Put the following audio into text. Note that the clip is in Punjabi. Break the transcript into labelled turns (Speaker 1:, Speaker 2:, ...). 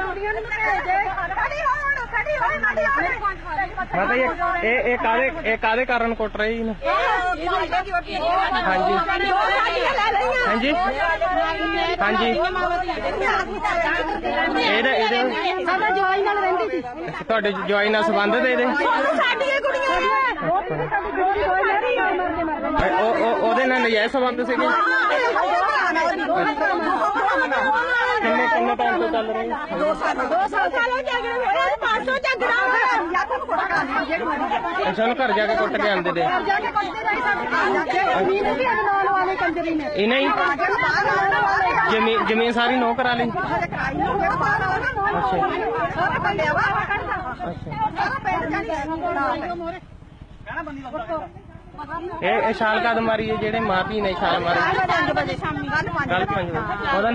Speaker 1: ਕੁੜੀਆਂ ਨੂੰ ਭੇਜ ਦੇ ਖੜੀ ਹੋ ਹੁਣ ਖੜੀ ਹੋ ਖੜੀ ਹੋ
Speaker 2: ਮਾਤਾ ਜੀ ਇਹ- ਇਹ ਇਹ ਕਾਦੇ ਇਹ ਕਾਦੇ ਕਾਰਨ ਕੁੱਟ ਰਹੇ? ਇਹਨੂੰ? ਹਾਂਜੀ ਹਾਂਜੀ ਹਾਂਜੀ ਇਹਦਾ ਇਹਦੇ
Speaker 1: ਸਾਡਾ ਜਵਾਈ ਨਾਲ ਰਹਿੰਦੀ ਸੀ
Speaker 2: ਤੁਹਾਡੇ ਜਵਾਈ ਨਾਲ ਸੰਬੰਧ ਦੇ ਇਹਦੇ
Speaker 1: ਸਾਡੀਆਂ ਕੁੜੀਆਂ ਉਹ-
Speaker 2: ਉਹਦੇ ਨਾਲ ਨਜਾਇਜ਼ ਸੰਬੰਧ ਸੀਗੇ? ਚੱਲ
Speaker 1: ਦੋ ਸਾਲ ਝਗੜੇ ਹੋਏ ਝਗੜਾ ਹੋਇਆ। ਕਰ ਜਿਹੜੀ
Speaker 2: ਅੱਛਾ ਘਰ ਜਾ ਕੇ ਕੁੱਟ ਕੇ ਆਉਂਦੇ ਤੇ
Speaker 1: ਜਾ ਕੇ ਕੁੱਟਦੇ ਰਹੇ ਸਾਡੇ ਜ਼ਮੀਨ ਵੀ ਅਗਨਾਉਣ ਵਾਲੇ ਕੰਜਰੀ ਨੇ।
Speaker 2: ਇਹ ਨਹੀਂ। ਜ਼ਮੀਨ ਜ਼ਮੀਨ ਸਾਰੀ ਨੋ ਕਰਾ ਲਈ। ਇਹ ਇਹ ਛਾਲ ਕਦ ਮਾਰੀ ਹੈ? ਜਿਹੜੇ ਮਾਂ ਨੇ ਛਾਲ ਮਾਰੀ।
Speaker 1: ਵਜੇ ਸ਼ਾਮੀ ਕੱਲ 5
Speaker 2: ਕੱਲ 5 ਵਜੇ। ਉਹਦਾ